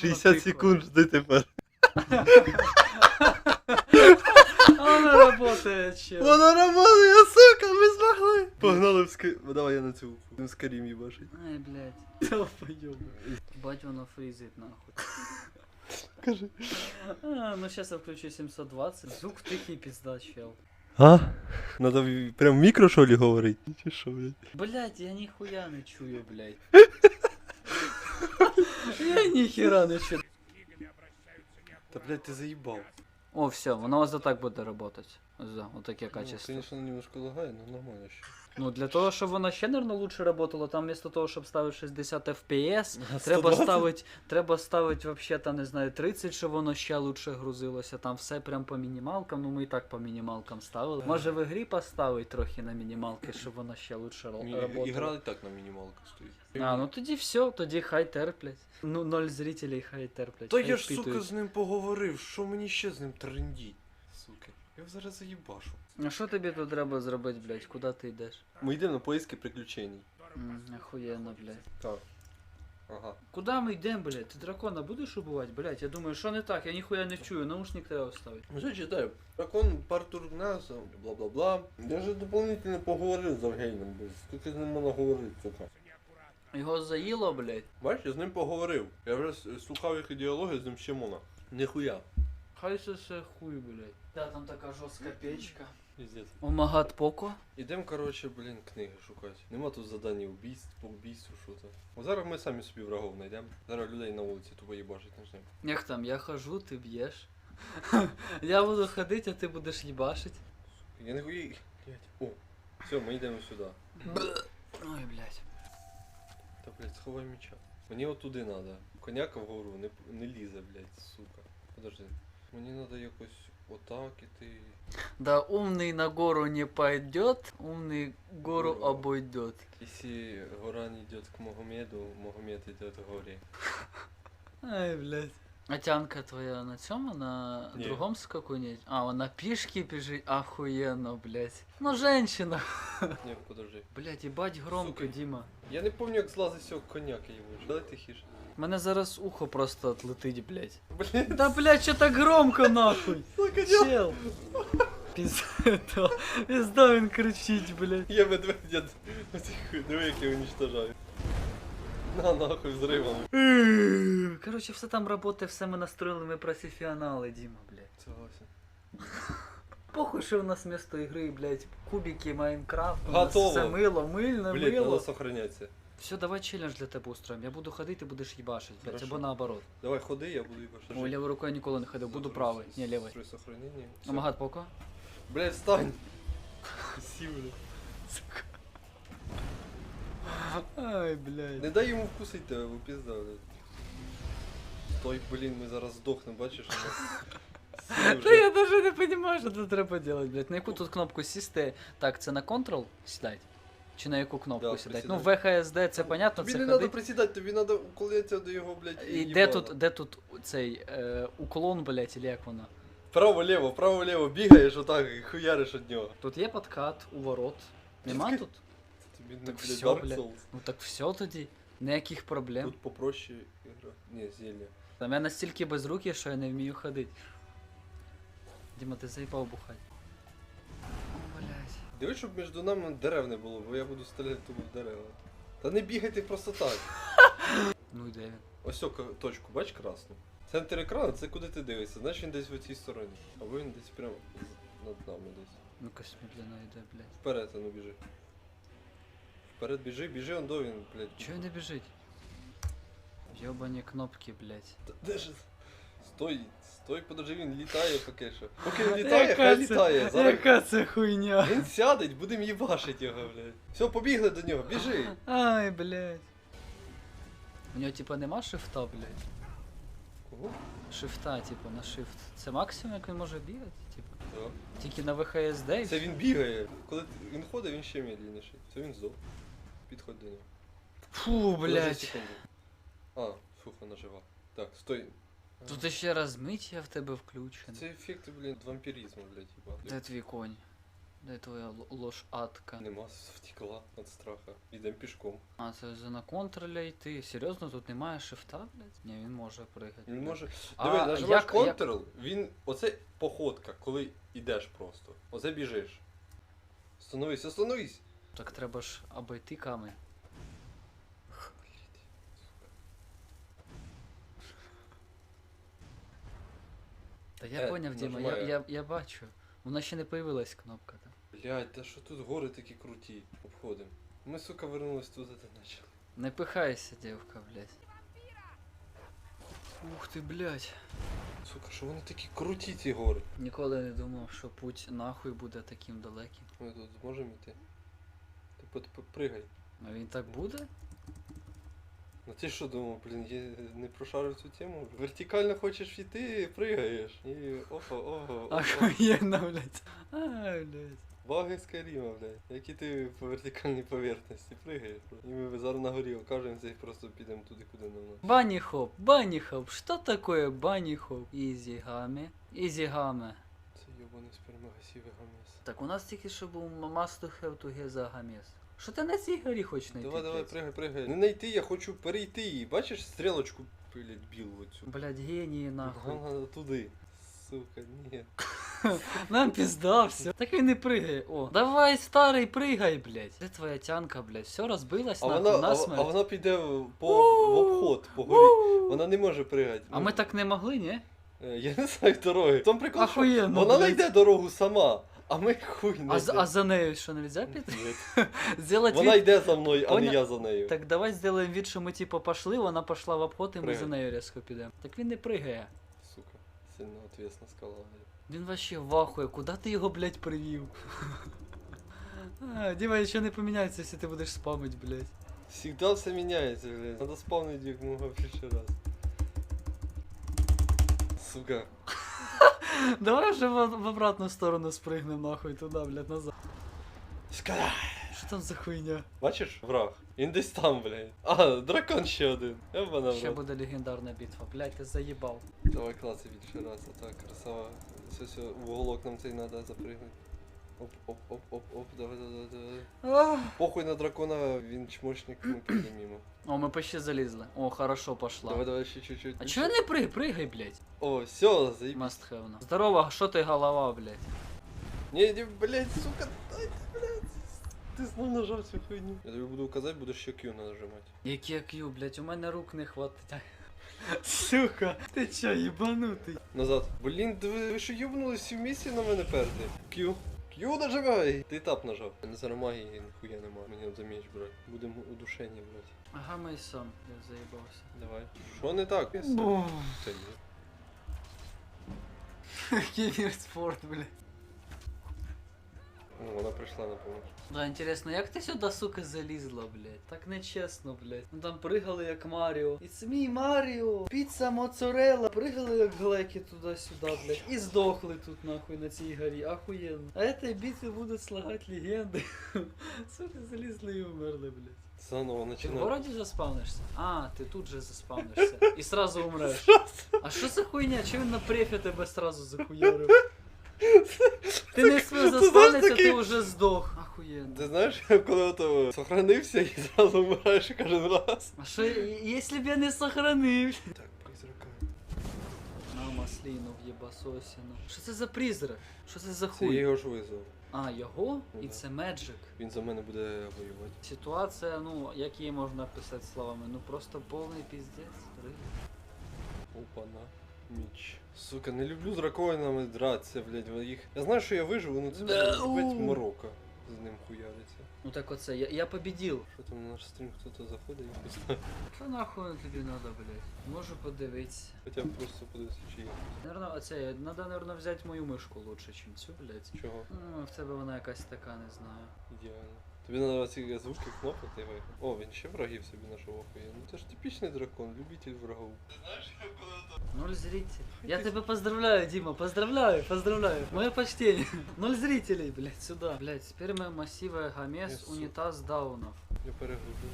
60 секунд жди тепер. Вона работає, чел. Вона работає, сука, ми змогли. Погнали в ски... Давай я на цю в скарім їбашить. Ай, блядь. Долбоёб. Бать воно фрізить нахуй. Кажи. А, ну сейчас я включу 720. Звук тихий пизда, чел. А? Надо в- прям в мікро, що ли, говорить? Чи що, блядь? Блять, я ніхуя не чую, блядь. Я ніхера не чую. Та, блядь, ти заїбав. О, все, воно ось так буде работать. За, отаке Ну, конечно, немножко лагає, но нормально ще. Ну, для того, щоб воно ще, наверное, лучше работало, там вместо того, щоб ставити 60 FPS, треба 120? ставити, треба ставити вообще там, не знаю, 30, щоб воно ще лучше грузилося. Там все прям по мінімалкам, ну ми і так по мінімалкам ставили. Може в ігрі поставити трохи на мінімалки, щоб воно ще лучше работало. Ігра і так на мінімалках стоїть. А, ну тоді все, тоді хай терплять. Ну, ноль зрителей хай терплять. Та хай я ж, сука, з ним поговорив, що мені ще з ним трендіть? Сука. Я зараз заїбашу. А що тобі тут треба зробити, блядь? Куди ти йдеш? Ми йдемо на поиски приключень. М, Охуєнно, блядь. Так. Ага. Куда ми йдемо, блядь? Ти дракона будеш убивати, блядь? Я думаю, що не так, я ніхуя не чую, наушник треба вставити. Вже читаю. Дракон Партурнаса, бла-бла-бла. Я же дополнительно поговорив з Евгенієм, бо скільки з ним можна говорити, сука. Його заїло, блядь. Бачиш, я з ним поговорив. Я вже с- слухав їх ідеологію, з ним ще можна. Ніхуя. Хай це все хуй, блядь. Та там така жорстка печка. Піздець. Омагат Поко. Ідемо, коротше, блін, книги шукати. Нема тут задання убійств, по убійству, що то. О, зараз ми самі собі врагов знайдемо. Зараз людей на вулиці тупо їбашить почнемо. Як там, я хожу, ти б'єш. я буду ходити, а ти будеш їбашить. Я не хуй. Блять. О, все, ми йдемо сюди. Ой, блядь. Та, блядь, сховай меча. Мені отуди надо. Коняка вгору не, не лізе, блядь, сука. Подожди. Мені надо якось отак іти. Да умный на гору не пойдет, умный гору Гору. обойдет. Если гора не идет к Магомеду, Магомед идет к горе. Ай, блядь. А тянка твоя на цьому, на Не. другом скакуне? А, вона пішки біжить, охуєнно, блядь. Ну, женщина. Не, подожди. Блядь, їбать громко, Сука. Діма. Я не помню, як злазить з цього коняка його. Давай тихіше. Мене зараз ухо просто отлетить, блядь. Блін, Да, блядь, що так громко, нахуй? сука, діл. Чел. Пізда, пізда він кричить, блядь. Я медведя. Диви, як я уничтожаю. На нахуй взривом. Короче, все там работає, все ми настроїли, ми професіонали, Діма, блядь. Согласен. Похуй, що в нас вместо ігри, блядь, кубики Майнкрафт, у нас Готово. все мило, мильно, Блять, мило. надо сохранятися. Все, давай челлендж для тебе устроїмо. Я буду ходити, ти будеш їбашить, блядь, Хорошо. або наоборот. Давай ходи, я буду їбашити. Ой, лівою рукою ніколи не ходив, буду правий. Ні, лівий. Строй сохранення. Всё. Амагат поко. Блять, встань. Сівли. Ай, блядь. Не дай йому вкусить тебе, ви пізда, блядь. Стой, блін, ми зараз здохнемо, бачиш? у нас сили Та вже. я даже не розумію, що тут треба робити, блядь. На яку тут кнопку сісти? Так, це на Ctrl сідать? Чи на яку кнопку Да, сідать? Ну. ВХСД це понятно, Тобі це не треба ходить. присідати, тобі треба уклонитися до його, блядь, І де їбала. тут, де тут цей е, уклон, блядь, или як воно? Право-лево, право-лево, бігаєш отак і хуяриш від нього. Тут є подкат, уворот. Нема Тільки- тут? Тобі не Так Dark блядь. Souls. Ну так все тоді. Ніяких проблем. Тут попроще ігра. Ні, зілля. Там я настільки безрукий, що я не вмію ходити. Діма, ти заїбав бухать. О, блядь. Дивись, щоб між нами дерев не було, бо я буду стріляти тобі в дерева. Та не бігайте просто так. Ну і де він? Ось цю точку, бач красну. Центр екрану це куди ти дивишся, значить він десь в цій стороні. Або він десь прямо над нами десь. Ну якось медленно йде, блядь. Вперед, а ну біжи. Вперед біжи, біжи, он до він, блядь. Чого він не біжить? Йобані кнопки, блядь. Та Де ж? Стой, стой, подожди, він літає поки що. Поки він літає, хай літає. Зараз Яка це хуйня? він сядеть, будемо їбашить його, блядь. Все, побігли до нього, біжи. Ай, блядь. У нього типа нема шифта, блядь. Кого? Шифта, типа, на шифт. Це максимум, як він може бігати, типа. Да. Тільки на ВХСД і Це він бігає. Коли він ходить, він ще медленніший. Це він здох. Підходь до нього. Фу, Подожди блядь. секунду. А, фух, вона жива. Так, стой. Тут ще раз мить я в тебе включений. Це ефекти, блін, вампіризму, блядь, Де твій конь? Де твоя л- лошадка? Нема втекла від страха. Ідем пішком. А, це вже на контроля йти. Серйозно, тут немає шифта, блядь? Ні, він може пригати. Він може. А, Диви, нажимаєш як- як- Ctrl, він. Оце походка, коли йдеш просто. Оце біжиш. Остановись, остановись! Так треба ж обійти камінь. Та я Е, поняв, Діма, я, я, я бачу. Вона ще не появилась кнопка там. Блядь, та що тут гори такі круті. Обходимо. Ми, сука, вернулись туди, де почали. Не пихайся, дівка, блядь. Ух ти, блядь. Сука, що вони такі круті, ці гори. Ніколи не думав, що путь нахуй буде таким далеким. Ми тут зможемо йти. Ти по- по- пригай. А він так буде? Ну ти що думав, блін, я не прошарив цю тему. Вертикально хочеш йти, пригаєш. І опа, ого. Охуєнно, блядь. А, блядь. Баги Скаріма, блядь. Які ти по вертикальній поверхності пригаєш. І ми зараз на горі окажемося і просто підемо туди, куди нам надо. Банни хоп, банни хоп, что такое банни хоп? Изи гаме, изи гаме. Це йобаний спермагасівий гамес. Так у нас тільки що був must to have Що ти на цій горі хочеш знайти? Давай, давай, блядь? пригай, пригай. Не знайти, я хочу перейти її. Бачиш стрілочку, блядь, білу оцю. Блядь, генії нахуй. Надо туди. Сука, ні. Нам пізда, все. Так він не пригає. О, давай, старий, пригай, блядь. Де твоя тянка, блядь? Все розбилась А нахуй, вона, а, насмерть. а вона піде в- по в обход, по горі. Вона не може пригати. А ми так не могли, ні? Е, Я не знаю дороги. Там прикол, що Ахуєнно, вона блядь. знайде дорогу сама, а ми хуй не А, за- а за нею що, нельзя піти? Ні. Сделать Вона вид... йде за мною, а не Поня- я за нею. Так давай сделаем вид, що ми типу пошли, вона пошла в обход, і ми Пригай. за нею різко підемо. Так він не пригає. Сука, сильно ответсна скала. Він вообще в ахує, куди ти його, блядь, привів? А, Діма, нічого не поміняється, якщо ти будеш спамить, блядь. Всегда все міняється, блядь. Надо спавнить як мога більше раз. Сука. Давай вже в, в обратну сторону спригнемо нахуй туди, блядь, назад. Скара. Що там за хуйня? Бачиш, враг? Він десь там, блядь. А, дракон ще один. Ебана, Ще буде легендарна битва, блядь, ти заїбав. Давай класи більше раз, а так, красава. Все, все, в уголок нам цей надо запригнути. Оп, оп, оп, оп, оп, давай, давай, давай. Ах. Похуй на дракона, він чмошник, ми підемо мимо. О, ми почти залізли. О, хорошо пошла. Давай, давай, ще чуть-чуть. А чого не пригай, пригай, блядь? О, все, заебись. Must have. ну. Здорово, що ти голова, блядь? Не, не, блядь, сука, дай, блядь. Ти знов нажав цю хуйню. Я тобі буду казати, будеш ще Q нажимати. Яке Q, блядь, у мене рук не хватить. Сука, ти чо, їбанутий? Назад. Блін, ви, ви що юбнулись всі в місці на мене перти? Q. Q нажимай! Ти тап нажав. Не за магії ніхуя нема. Мені за меч брати. Будемо удушені брати. Ага, май сам, я заїбався. Давай. Що не так? Це ні. Кіберспорт, блядь. Ну, вона прийшла на помощь. Да, інтересно, як ти сюди, сука, залізла, блядь? Так нечесно, блядь. Ну там пригали як Маріо. It's me, Маріо! Піца моцарелла. Пригали як глеки туди-сюди, блядь. І здохли тут, нахуй, на цій горі. Ахуєнно. А этой битві будуть слагати легенди. Сука, залізли і умерли, блядь. Заново Ти в починати. городі заспавнишся? А, ти тут же заспавнишся. І сразу умреш. А що за хуйня? Чого він на префі тебе сразу захуярив? Ти не такий- ти вже здох. Ахуєнно. Ти знаєш, коли ото сохранився і зразу вмираєш кожен раз. А що, якщо б я не сохранив? Так, призрака. На масліну в єбасосіну. Що це за призрак? Що це за Це хуй? я його ж визвав. А, його? Ну І да. це Меджик. Він за мене буде воювати. Ситуація, ну, як її можна описати словами? Ну просто повний піздець. Опа-на. Міч. Сука, не люблю з драконами дратися, блядь. Їх... Я знаю, що я виживу, ну це Да, блядь, морока. З ним хуяриться. Ну так оце, я, я победил. Що там на наш стрім хто-то заходить, я не знаю. Що нахуй тобі надо, блядь? Можу подивитися. Хоча б просто подивитися, чи є. Наверно, оце, надо, наверно, взяти мою мишку лучше, чим цю, блядь. Чого? Ну, в тебе вона якась така, не знаю. Ідеально. Тобі треба ці звуки кнопок ти виграв. О, він ще врагів собі нашов охує. Ну це ж типічний дракон, любитель врагов. Ти знаєш, я коли то... Ноль зрителей. Я тебя поздравляю, Дима, поздравляю, поздравляю. Мое почтение. Ноль зрителей, блядь, сюда. Блядь, теперь мы массивы Гомес, Yes, унитаз даунов. Я перегрузив.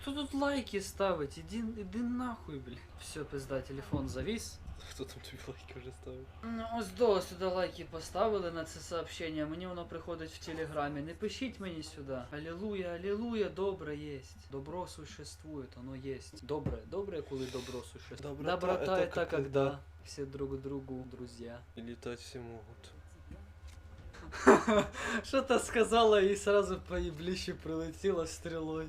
Хто тут лайки ставить? Іди, іди нахуй, блін. Все, пизда, телефон завис. Хто там тобі лайки вже ставив? Ну, ось до сюди лайки поставили на це сообщення. Мені воно приходить в телеграмі. Не пишіть мені сюди. Алілуя, алілуя, добре єсть. Добро существует, оно єсть. Добре, добре, коли добро существует. Доброта Доброта это это когда- когда все друг другу друзья. І літати всі можуть. Что-то сказала и сразу по еблищу прилетіла стрілою.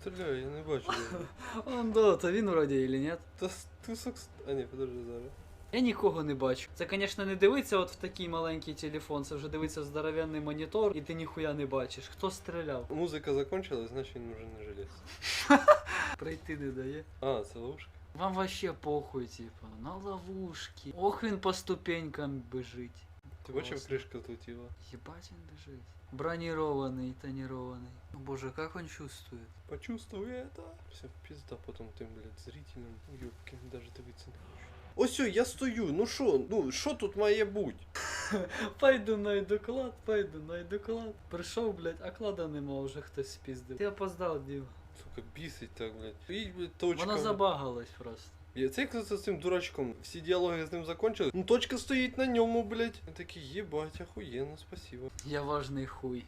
Стріляю, я не бачу. Он до, то він вроді или нет? Та с- тусок... с- А ні, подожди зараз. Я нікого не бачу. Це, звісно, не дивиться от в такий маленький телефон, це вже дивиться в здоровенний монітор, і ти ніхуя не бачиш. Хто стріляв? Музика закончилась, значить він вже не жилець. Пройти не дає. А, це ловушка? Вам вообще похуй, типа, на ловушки. Ох, він по ступенькам бежить. Ти бачив, Класно. кришка злетіла? Ебать он бежит. Бронированный, тонированный. О боже, как он чувствует? Почувствуй это. Все, пизда потом тим, блядь, зрителям. Юбки, даже дивитися не хочу. Ось, о, я стою, ну що, ну що тут має бути? Пойду найду клад, пойду найду клад. Прийшов, блядь, а клада нема, вже хтось спіздив. Ти опоздав, Дім. Сука, бісить так, блядь. І, блядь, точка. Вона забагалась просто. Я це як з цим дурачком. Всі діалоги з ним закончили. Ну точка стоїть на ньому, блядь. Я такий, єбать, охуєнно, спасибо. Я важний хуй.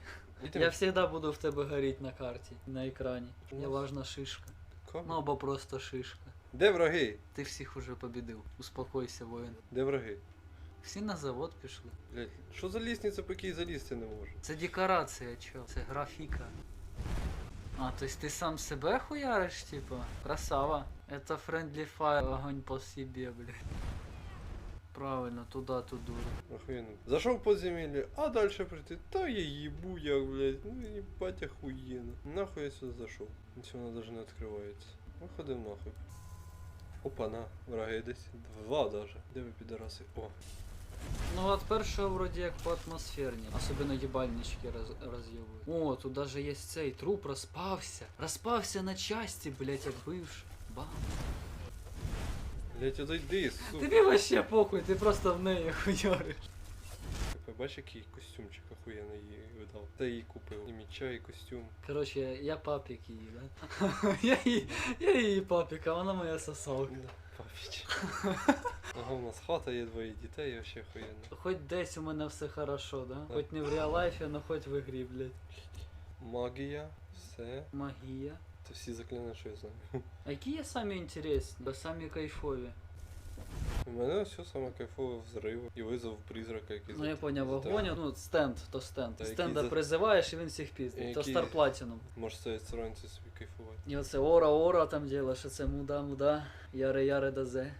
Я всегда буду в тебе горіть на карті, на екрані. Я важна шишка. Кого? Ну або просто шишка. Де враги? Ти всіх уже побідив. Успокойся, воїн. Де враги? Всі на завод пішли. Блядь, що за лісниця, по якій залізти не може? Це декорація, чо? Це графіка. А, то есть ти сам себе хуяриш, типа? Красава. Это friendly fire, огонь по себе, блядь. Правильно, туда, туди. Охуєнно. Зайшов в подземелье, а дальше прийти. Та я їбу як, блядь. Ну їбать охуєнно. Нахуй я сюди зайшов. Нічого вона даже не відкривається. Виходив нахуй. Опа, на, враги десь. Два даже. Де ви підараси? О. Ну от першого вроді як по атмосферні. Особливо їбальнички роз, роз'єбують. О, тут даже є цей труп розпався. Розпався на часті, блядь, як бивши. Бам. Блядь, отойди, сука. Тобі вообще похуй, ти просто в неї хуяриш. Ти бачиш, який костюмчик охуєнний їй видав. Та їй купив. І міча, і костюм. Короче, я папік її, да? я її, я її папік, а вона моя сосалка. Да, папіч. Ага, у нас хата є двоє дітей, і вообще охуєнно. Хоч десь у мене все хорошо, да? Да. Хоч не в реал лайфі, но хоч в ігрі, блядь. Магія, все. Магія. Це всі заклинання, що я знаю. А які є самі інтересні, да самі кайфові? У мене все саме кайфове взрив і визов призрака, який Ну я поняв, вогонь, ну стенд, то стенд. Та, який Стенда за- призиваєш і він всіх піздить. То Який- Star Platinum. Може стоять сторонці собі кайфувати. І оце ора ора там діло, що це муда муда, яре яре дазе.